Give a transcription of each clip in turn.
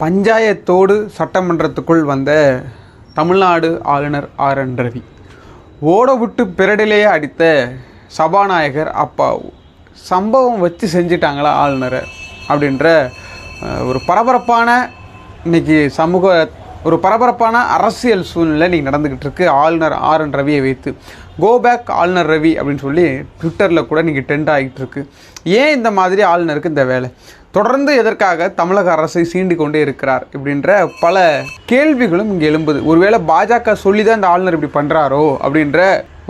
பஞ்சாயத்தோடு சட்டமன்றத்துக்குள் வந்த தமிழ்நாடு ஆளுநர் R N Ravi. ஓட விட்டு பிறடிலேயே அடித்த சபாநாயகர் அப்பாவு சம்பவம் வச்சு செஞ்சிட்டாங்களா ஆளுநரை அப்படின்ற ஒரு பரபரப்பான இன்னைக்கு சமூக ஒரு பரபரப்பான அரசியல் சூழ்நிலை இன்றைக்கி நடந்துக்கிட்டு இருக்கு. ஆளுநர் ஆர் என் ரவியை வைத்து கோ பேக் ஆளுநர் ரவி அப்படின்னு சொல்லி ட்விட்டரில் கூட இன்னைக்கு ட்ரெண்ட் ஆகிட்டு இருக்கு ஏன் இந்த மாதிரி ஆளுநருக்கு இந்த வேலை? தொடர்ந்து எதற்காக தமிழக அரசை சீண்டு கொண்டே இருக்கிறார் இப்படின்ற பல கேள்விகளும் இங்கே எழும்புது. ஒருவேளை பாஜக சொல்லி தான் இந்த ஆளுநர் இப்படி பண்ணுறாரோ அப்படின்ற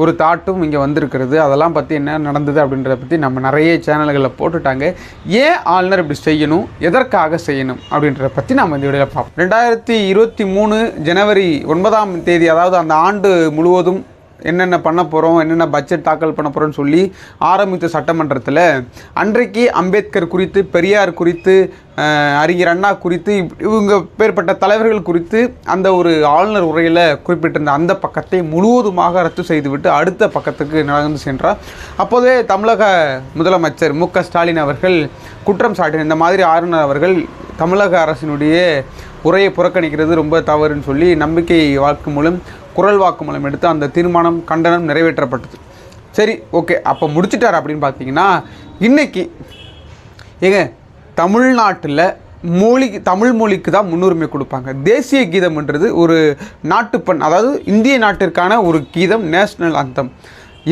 ஒரு தாட்டும் இங்கே வந்திருக்கிறது. அதெல்லாம் பற்றி என்ன நடந்தது அப்படின்றத பற்றி நம்ம நிறைய சேனல்களில் போட்டுட்டாங்க. ஏன் ஆளுநர் இப்படி செய்யணும்? எதற்காக செய்யணும்? அப்படின்றத பற்றி நம்ம இந்த வீடியோவில் பார்ப்போம். ரெண்டாயிரத்தி இருபத்தி மூணு ஜனவரி ஒன்பதாம் தேதி அதாவது அந்த ஆண்டு முழுவதும் என்னென்ன பண்ண போகிறோம் என்னென்ன பட்ஜெட் தாக்கல் பண்ண போகிறோம்னு சொல்லி ஆரம்பித்த சட்டமன்றத்தில் அன்றைக்கு அம்பேத்கர் குறித்து பெரியார் குறித்து அறிஞர் அண்ணா குறித்து இப்- இவங்க பேர்பட்ட தலைவர்கள் குறித்து அந்த ஒரு ஆளுநர் உரையில் குறிப்பிட்டிருந்த அந்த பக்கத்தை முழுவதுமாக ரத்து செய்துவிட்டு அடுத்த பக்கத்துக்கு நடந்து சென்றார். அப்போதே தமிழக முதலமைச்சர் மு க ஸ்டாலின் அவர்கள் குற்றம் சாட்டின இந்த மாதிரி ஆளுநர் அவர்கள் தமிழக அரசினுடைய உரையை புறக்கணிக்கிறது ரொம்ப தவறுன்னு சொல்லி நம்பிக்கை வாக்குமூலம் குரல் வாக்குமூலம் எடுத்து அந்த தீர்மானம் கண்டனம் நிறைவேற்றப்பட்டது. சரி ஓகே. அப்போ முடிச்சிட்டார் அப்படின்னு பார்த்தீங்கன்னா இன்னைக்கு ஏங்க தமிழ்நாட்டில் மொழி தமிழ் மொழிக்கு தான் முன்னுரிமை கொடுப்பாங்க. தேசிய கீதம்ன்றது ஒரு நாட்டுப்பண் அதாவது இந்திய நாட்டிற்கான ஒரு கீதம் நேஷ்னல் அந்தம்.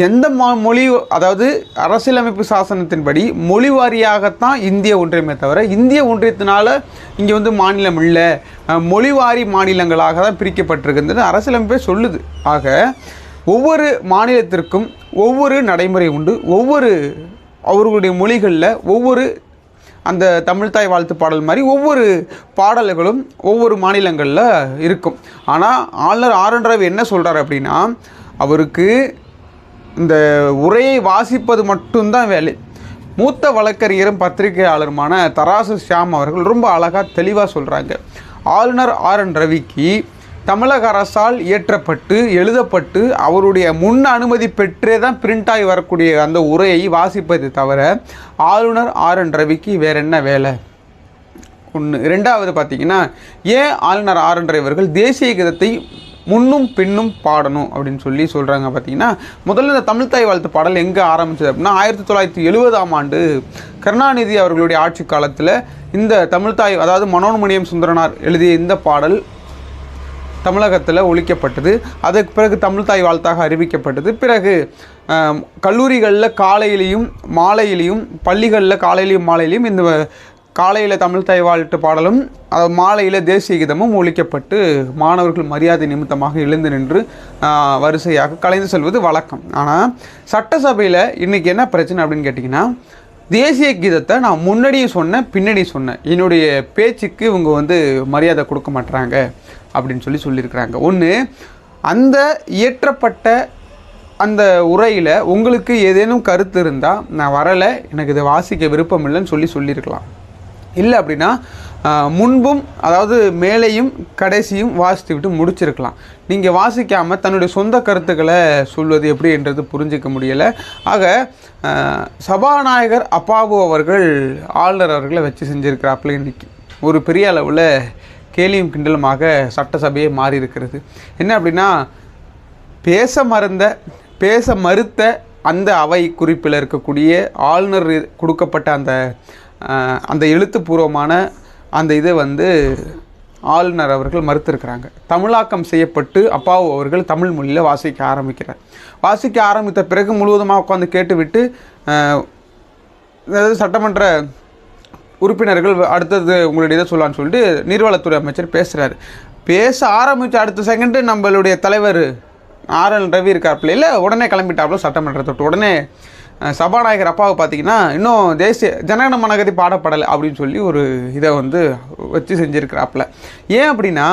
எந்த மா மொழி அதாவது அரசியலமைப்பு சாசனத்தின்படி மொழி வாரியாகத்தான் இந்திய ஒன்றியமே தவிர இந்திய ஒன்றியத்தினால இங்கே வந்து மாநிலம் இல்லை. மொழிவாரி மாநிலங்களாக தான் பிரிக்கப்பட்டிருக்கின்றது. அரசியலமைப்பே சொல்லுது. ஆக ஒவ்வொரு மாநிலத்திற்கும் ஒவ்வொரு நடைமுறை உண்டு. ஒவ்வொரு அவர்களுடைய மொழிகளில் ஒவ்வொரு அந்த தமிழ்தாய் வாழ்த்து பாடல் மாதிரி ஒவ்வொரு பாடல்களும் ஒவ்வொரு மாநிலங்களில் இருக்கும். ஆனால் ஆளுநர் ஆர் ரவி என்ன சொல்கிறார் அப்படின்னா அவருக்கு இந்த உரையை வாசிப்பது மட்டும்தான் வேலை. மூத்த வழக்கறிஞரும் பத்திரிகையாளருமான தராசு ஷியாம் அவர்கள் ரொம்ப அழகாக தெளிவாக சொல்கிறாங்க ஆளுநர் ஆர். என். ரவிக்கு தமிழக அரசால் இயற்றப்பட்டு எழுதப்பட்டு அவருடைய முன் அனுமதி பெற்றே தான் பிரிண்ட் ஆகி வரக்கூடிய அந்த உரையை வாசிப்பதை தவிர ஆளுநர் ஆர். என். ரவிக்கு வேற என்ன வேலை? ஒன்று ரெண்டாவது பார்த்தீங்கன்னா ஏன் ஆளுநர் ஆர். என். ரவி அவர்கள் தேசிய கீதத்தை முன்னும் பின்னும் பாடணும் அப்படின்னு சொல்லி சொல்கிறாங்க பார்த்தீங்கன்னா முதல்ல இந்த தமிழ்தாய் வாழ்த்து பாடல் எங்கே ஆரம்பிச்சது அப்படின்னா ஆயிரத்தி தொள்ளாயிரத்தி எழுபதாம் ஆண்டு கருணாநிதி அவர்களுடைய ஆட்சி காலத்தில் இந்த தமிழ்தாய் அதாவது மனோன்மணியம் சுந்தரனார் எழுதிய இந்த பாடல் தமிழகத்தில் ஒழிக்கப்பட்டது. அதற்கு பிறகு தமிழ்தாய் வாழ்த்தாக அறிவிக்கப்பட்டது. பிறகு கல்லூரிகளில் காலையிலையும் மாலையிலையும் பள்ளிகளில் காலையிலையும் மாலையிலையும் இந்த காலையில் தமிழ் வாழ்த்து பாடலும் மாலையில் தேசிய கீதமும் ஒழிக்கப்பட்டு மாணவர்கள் மரியாதை நிமித்தமாக எழுந்து நின்று வரிசையாக கலைந்து செல்வது வழக்கம். ஆனால் சட்டசபையில் இன்றைக்கி என்ன பிரச்சனை அப்படின்னு கேட்டிங்கன்னா தேசிய கீதத்தை நான் முன்னாடியே சொன்னேன் பின்னாடி சொன்னேன். என்னுடைய பேச்சுக்கு இவங்க வந்து மரியாதை கொடுக்க மாட்டுறாங்க அப்படின்னு சொல்லி சொல்லியிருக்கிறாங்க. ஒன்று அந்த இயற்றப்பட்ட அந்த உரையில் உங்களுக்கு ஏதேனும் கருத்து இருந்தால் நான் வரலை எனக்கு இதை வாசிக்க விருப்பம் இல்லைன்னு சொல்லி சொல்லியிருக்கலாம். இல்லை அப்படின்னா முன்பும் அதாவது மேலேயும் கடைசியும் வாசித்து விட்டு முடிச்சிருக்கலாம். நீங்கள் வாசிக்காமல் தன்னுடைய சொந்த கருத்துக்களை சொல்வது எப்படி என்றது புரிஞ்சிக்க முடியலை. ஆக சபாநாயகர் அப்பாவு அவர்கள் ஆளுநர் அவர்களை வச்சு செஞ்சுருக்கிறாப்புல இன்னைக்கு. ஒரு பெரிய அளவில் கேலியும் கிண்டலுமாக சட்டசபையே மாறி இருக்கிறது என்ன அப்படின்னா பேச மறந்த பேச மறுத்த அந்த அவை குறிப்பில் இருக்கக்கூடிய ஆளுநர் கொடுக்கப்பட்ட அந்த அந்த எழுத்துப்பூர்வமான அந்த இதை வந்து ஆளுநர் அவர்கள் மறுத்திருக்கிறாங்க. தமிழாக்கம் செய்யப்பட்டு அப்பாவு அவர்கள் தமிழ் மொழியில் வாசிக்க ஆரம்பிக்கிறார். வாசிக்க ஆரம்பித்த பிறகு முழுவதுமாக உட்காந்து கேட்டுவிட்டு அதாவது சட்டமன்ற உறுப்பினர்கள் அடுத்தது உங்களுடைய இதை சொல்லலான்னு சொல்லிட்டு நீர்வளத்துறை அமைச்சர் பேசுகிறாரு பேச ஆரம்பித்த அடுத்த செகண்டு நம்மளுடைய தலைவர் ஆர் எல் ரவி இருக்கார் பிள்ளையில் உடனே கிளம்பிட்டாப்புல சட்டமன்றத்தை உடனே சபாநாயகர் அப்பாவை பார்த்தீங்கன்னா இன்னும் தேசிய ஜனகன மனகதி பாடப்படலை அப்படின்னு சொல்லி ஒரு இதை வந்து வச்சு செஞ்சுருக்கிறாப்புல. ஏன் அப்படின்னா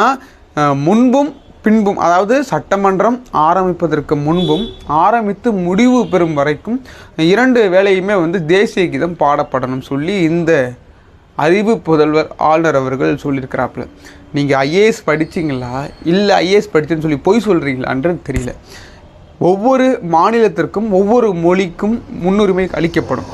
முன்பும் பின்பும் அதாவது சட்டமன்றம் ஆரம்பிப்பதற்கு முன்பும் ஆரம்பித்து முடிவு பெறும் வரைக்கும் இரண்டு வேலையுமே வந்து தேசிய கீதம் பாடப்படணும் சொல்லி இந்த அறிவு புதல்வர் ஆளுநர் அவர்கள் சொல்லியிருக்கிறாப்புல. நீங்கள் ஐஏஎஸ் படிச்சீங்களா? இல்லை ஐஏஎஸ் படித்தேன்னு சொல்லி பொய் சொல்கிறீங்களான்றது தெரியல. ஒவ்வொரு மாநிலத்திற்கும் ஒவ்வொரு மொழிக்கும் முன்னுரிமை அளிக்கப்படும்.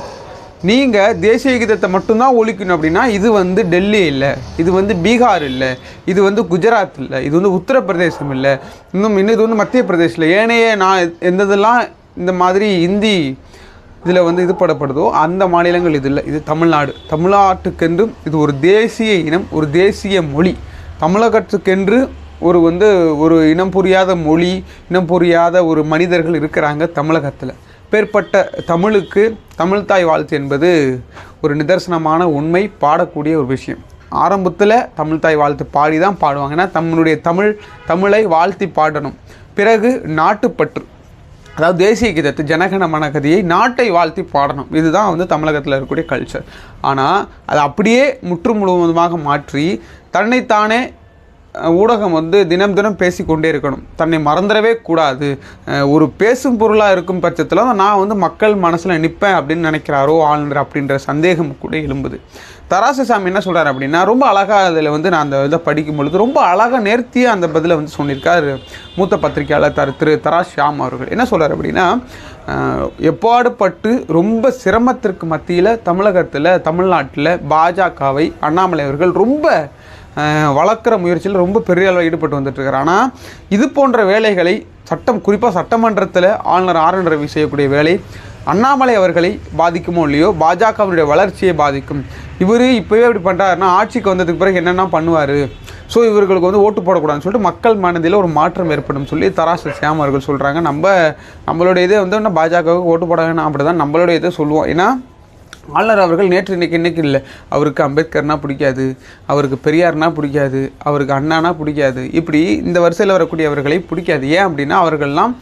நீங்கள் தேசிய கீதத்தை மட்டும்தான் ஒழிக்கணும் அப்படின்னா இது வந்து டெல்லி இல்லை இது வந்து பீகார் இல்லை இது வந்து குஜராத் இல்லை இது வந்து உத்தரப்பிரதேசம் இல்லை இன்னும் இன்னும் இது வந்து மத்திய பிரதேசில் ஏனைய நான் எந்ததெல்லாம் இந்த மாதிரி இந்தி இதில் வந்து இது படப்படுதோ அந்த மாநிலங்கள் இது இல்லை. இது தமிழ்நாடு. தமிழ்நாட்டுக்கென்று இது ஒரு தேசிய இனம் ஒரு தேசிய மொழி. தமிழகத்துக்கென்று ஒரு வந்து ஒரு இனம் புரியாத மொழி இனம் புரியாத ஒரு மனிதர்கள் இருக்கிறாங்க தமிழகத்தில். பேர்பட்ட தமிழுக்கு தமிழ்தாய் வாழ்த்து என்பது ஒரு நிதர்சனமான உண்மை பாடக்கூடிய ஒரு விஷயம். ஆரம்பத்தில் தமிழ்தாய் வாழ்த்து பாடி தான் பாடுவாங்க. ஏன்னா தமிழுடைய தமிழ் தமிழை வாழ்த்தி பாடணும். பிறகு நாட்டுப்பற்று அதாவது தேசிய கீதத்து ஜனகன மனகதியை நாட்டை வாழ்த்தி பாடணும். இதுதான் வந்து தமிழகத்தில் இருக்கக்கூடிய கல்ச்சர் ஆனால் அதை அப்படியே முற்று முழுவதுமாக மாற்றி தன்னைத்தானே ஊடகம் வந்து தினம் தினம் பேசிக்கொண்டே இருக்கணும். தன்னை மறந்துடவே கூடாது. ஒரு பேசும் பொருளாக இருக்கும் பட்சத்தில் நான் வந்து மக்கள் மனசில் நிற்பேன் அப்படின்னு நினைக்கிறாரோ ஆளுநர் அப்படின்ற சந்தேகம் கூட எழும்புது. தராசு சாமி என்ன சொல்கிறார் அப்படின்னா ரொம்ப அழகாக அதில் வந்து நான் அந்த இதை படிக்கும் பொழுது ரொம்ப அழகாக நேர்த்தியாக அந்த பதிலை வந்து சொல்லியிருக்கார் மூத்த பத்திரிகையாளர் தரு திரு தராஸ் ஷியாம் அவர்கள். என்ன சொல்கிறார் அப்படின்னா எப்பாடு எப்பாடுபட்டு ரொம்ப சிரமத்திற்கு மத்தியில் தமிழகத்தில் தமிழ்நாட்டில் பாஜகவை அண்ணாமலை அவர்கள் ரொம்ப வளர்க்குற முயற்சியில் ரொம்ப பெரிய அளவில் ஈடுபட்டு வந்துட்டுருக்கார். ஆனால் இது போன்ற வேலைகளை சட்டம் குறிப்பாக சட்டமன்றத்தில் ஆளுநர் ஆர் என் ரவி செய்யக்கூடிய வேலை அண்ணாமலை அவர்களை பாதிக்குமோ இல்லையோ பாஜகவினுடைய வளர்ச்சியை பாதிக்கும். இவர் இப்போவே இப்படி பண்ணுறாருன்னா ஆட்சிக்கு வந்ததுக்கு பிறகு என்னென்ன பண்ணுவார்? ஸோ இவர்களுக்கு வந்து ஓட்டு போடக்கூடாதுன்னு சொல்லிட்டு மக்கள் மனதில் ஒரு மாற்றம் ஏற்படும் சொல்லி தராசு சியாம் அவர்கள் சொல்கிறாங்க நம்ம நம்மளுடைய இதை வந்து இன்னும் பாஜகவுக்கு ஓட்டு போட வேணாம் அப்படி தான் நம்மளுடைய இதை சொல்லுவோம். ஏன்னா ஆளுநர் அவர்கள் நேற்று இன்னைக்கு இன்னைக்கு இல்லை. அவருக்கு அம்பேத்கர்னா பிடிக்காது அவருக்கு பெரியார்னா பிடிக்காது அவருக்கு அண்ணானா பிடிக்காது. இப்படி இந்த வரிசையில் வரக்கூடியவர்களை பிடிக்காது. ஏன் அப்படின்னா அவர்கள்லாம்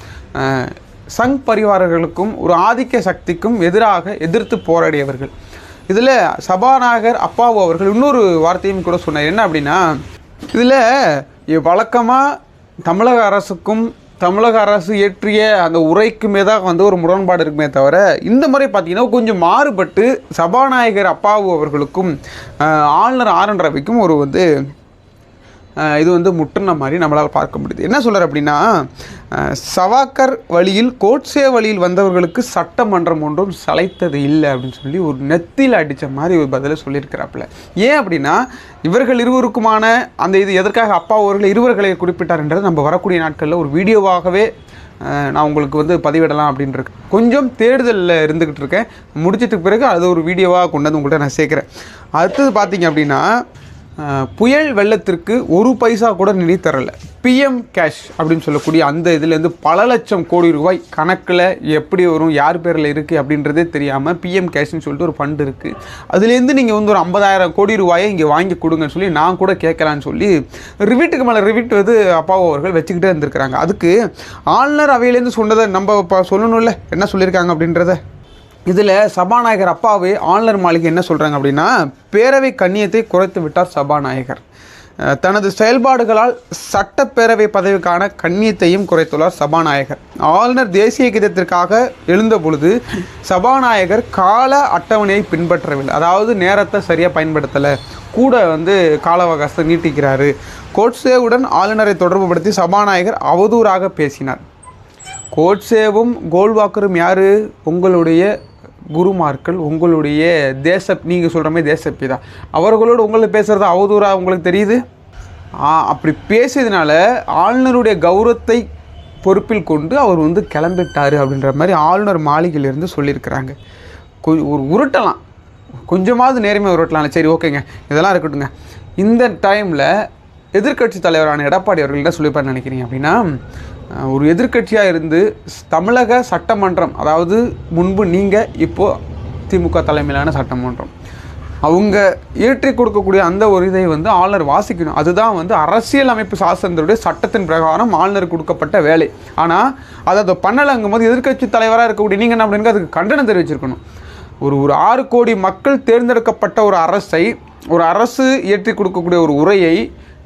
சங் பரிவாரர்களுக்கும் ஒரு ஆதிக்க சக்திக்கும் எதிராக எதிர்த்து போராடியவர்கள். இதில் சபாநாயகர் அப்பாவு அவர்கள் இன்னொரு வார்த்தையும் கூட சொன்னார். என்ன அப்படின்னா இதில் வழக்கமாக தமிழக அரசுக்கும் தமிழக அரசு இயற்றிய அந்த உரைக்குமே தான் வந்து ஒரு முரண்பாடு இருக்குமே தவிர இந்த முறை பார்த்தீங்கன்னா கொஞ்சம் மாறுபட்டு சபாநாயகர் அப்பாவு அவர்களுக்கும் ஆளுநர் ஆர் என் ரவிக்கும் ஒரு வந்து இது வந்து முட்டுன மாதிரி நம்மளால் பார்க்க முடியுது. என்ன சொல்கிறார் அப்படின்னா சவாக்கர் வழியில் கோட்சே வழியில் வந்தவர்களுக்கு சட்டமன்றம் ஒன்றும் சளைத்தது இல்லை அப்படின்னு சொல்லி ஒரு நெத்தியில் அடித்த மாதிரி ஒரு பதிலை சொல்லியிருக்கிறாப்புல. ஏன் அப்படின்னா இவர்கள் இருவருக்குமான அந்த இது எதற்காக அப்பா அவர்கள் இருவர்களை குறிப்பிட்டார்ன்றது நம்ம வரக்கூடிய நாட்களில் ஒரு வீடியோவாகவே நான் உங்களுக்கு வந்து பதிவிடலாம் அப்படின்ட்டு கொஞ்சம் தேடுதலில் இருந்துக்கிட்டு இருக்கேன். முடிச்சிட்டு பிறகு அது ஒரு வீடியோவாக கொண்டு வந்து உங்கள்கிட்ட நான் சேர்க்குறேன். அடுத்தது பார்த்தீங்க அப்படின்னா புயல் வெள்ளத்திற்கு ஒரு பைசா கூட நிதி தரலை. பிஎம் கேஷ் அப்படின்னு சொல்லக்கூடிய அந்த இதுலேருந்து பல லட்சம் கோடி ரூபாய் கணக்கில் எப்படி வரும் யார் பேரில் இருக்குது அப்படின்றதே தெரியாமல் பிஎம் கேஷ்னு சொல்லிட்டு ஒரு ஃபண்டு இருக்குது அதுலேருந்து நீங்கள் வந்து ஒரு ஐம்பதாயிரம் கோடி ரூபாயை இங்கே வாங்கி கொடுங்கன்னு சொல்லி நான் கூட கேட்கலான்னு சொல்லி ரிவிட்டுக்கு மேலே ரிவிட் வந்து அப்பாவோ அவர்கள் வச்சுக்கிட்டே இருந்திருக்கிறாங்க. அதுக்கு ஆளுநர் அவையிலேருந்து சொன்னதை நம்ம இப்போ சொல்லணும்ல. என்ன சொல்லியிருக்காங்க அப்படின்றத? இதில் சபாநாயகர் அப்பாவே ஆளுநர் மாளிகை என்ன சொல்கிறாங்க அப்படின்னா பேரவை கண்ணியத்தை குறைத்து விட்டார் சபாநாயகர். தனது செயல்பாடுகளால் சட்டப்பேரவை பதவிக்கான கண்ணியத்தையும் குறைத்துள்ளார் சபாநாயகர். ஆளுநர் தேசிய கீதத்திற்காக எழுந்த பொழுது சபாநாயகர் கால அட்டவணையை பின்பற்றவில்லை. அதாவது நேரத்தை சரியாக பயன்படுத்தலை. கூட வந்து கால அவகாசத்தை நீட்டிக்கிறாரு. கோட்சேவுடன் ஆளுநரை தொடர்புபடுத்தி சபாநாயகர் அவதூறாக பேசினார். கோட்சேவும் கோல்வாக்கரும் யார்? உங்களுடைய குருமார்கள் உங்களுடைய தேச நீங்கள் சொல்கிற மாதிரி தேசப்பி தான் அவர்களோடு உங்களை பேசுகிறது அவதூறா உங்களுக்கு தெரியுது? அப்படி பேசியதுனால ஆளுநருடைய கௌரவத்தை பொறுப்பில் கொண்டு அவர் வந்து கிளம்பிட்டார் அப்படின்ற மாதிரி ஆளுநர் மாளிகையிலிருந்து சொல்லியிருக்கிறாங்க. ஒரு உருட்டலாம். கொஞ்சமாவது நேர்மையாக உருட்டலாம் சரி ஓகேங்க. இதெல்லாம் இருக்கட்டுங்க இந்த டைமில் எதிர்க்கட்சி தலைவரான எடப்பாடி அவர்கள் என்ன சொல்லியிருப்பார் நினைக்கிறீங்க அப்படின்னா ஒரு எதிர்க்கட்சியாக இருந்து தமிழக சட்டமன்றம் அதாவது முன்பு நீங்கள் இப்போது திமுக தலைமையிலான சட்டமன்றம் அவங்க ஏற்றி கொடுக்கக்கூடிய அந்த ஒரு இதை வந்து ஆளுநர் வாசிக்கணும். அதுதான் வந்து அரசியல் அமைப்பு சாசனத்தினுடைய சட்டத்தின் பிரகாரம் ஆளுநர் கொடுக்கப்பட்ட வேலை. ஆனால் அதை அதை பண்ணலைங்கும் போது எதிர்க்கட்சி தலைவராக இருக்கக்கூடிய நீங்கள் என்ன அப்படின்னு அதுக்கு கண்டனம் தெரிவிச்சிருக்கணும். ஒரு ஒரு ஆறு கோடி மக்கள் தேர்ந்தெடுக்கப்பட்ட ஒரு அரசை ஒரு அரசு ஏற்றி கொடுக்கக்கூடிய ஒரு உரையை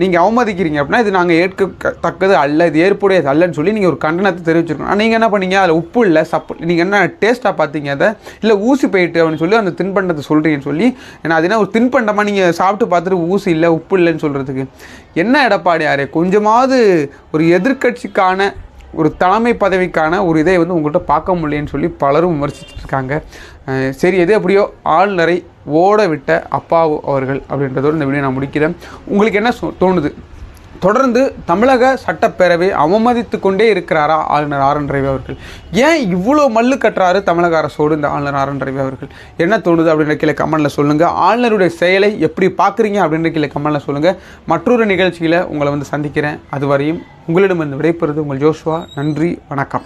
நீங்கள் அவமதிக்கிறீங்க அப்படின்னா இது நாங்கள் ஏற்க தக்கது அல்ல இது ஏற்புடையது அல்லன்னு சொல்லி நீங்கள் ஒரு கண்டனத்தை தெரிவிச்சிருக்கணும். ஆனால் நீங்கள் என்ன பண்ணீங்க? அதில் உப்பு இல்லை சப்பு நீங்கள் என்ன டேஸ்ட்டாக பார்த்தீங்க அதை? இல்லை ஊசி போயிட்டு அப்படின்னு சொல்லி அந்த தின்பண்டத்தை சொல்கிறீங்கன்னு சொல்லி ஏன்னா அது என்ன ஒரு தின்பண்டமாக நீங்கள் சாப்பிட்டு பார்த்துட்டு ஊசி இல்லை உப்பு இல்லைன்னு சொல்கிறதுக்கு என்ன எடப்பாடி யாரே கொஞ்சமாவது ஒரு எதிர்க்கட்சிக்கான ஒரு தலைமை பதவிக்கான ஒரு இதை வந்து உங்கள்கிட்ட பார்க்க முடியலன்னு சொல்லி பலரும் விமர்சிச்சுட்டு இருக்காங்க சரி எது எப்படியோ ஆளுநரை ஓட விட்ட அப்பாவு அவர்கள் அப்படின்றதோடு இந்த வீடியோ நான் முடிக்கிறேன். உங்களுக்கு என்ன சொ- தோணுது? தொடர்ந்து தமிழக சட்டப்பேரவை அவமதித்து கொண்டே இருக்கிறாரா ஆளுநர் ஆர் என் ரவி அவர்கள்? ஏன் இவ்வளோ மல்லு கட்டுறாரு தமிழக அரசோடு இந்த ஆளுநர் ஆர் என் ரவி அவர்கள்? என்ன தோணுது அப்படின்ற கீழே கமெண்ட்டில் சொல்லுங்கள் ஆளுநருடைய செயலை எப்படி பார்க்குறீங்க அப்படின்ற கீழே கமெண்டில் சொல்லுங்கள் மற்றொரு நிகழ்ச்சியில் உங்களை வந்து சந்திக்கிறேன். அதுவரையும் உங்களிடம் வந்து விடைபெறுவது உங்கள் ஜோஷ்வா. நன்றி வணக்கம்.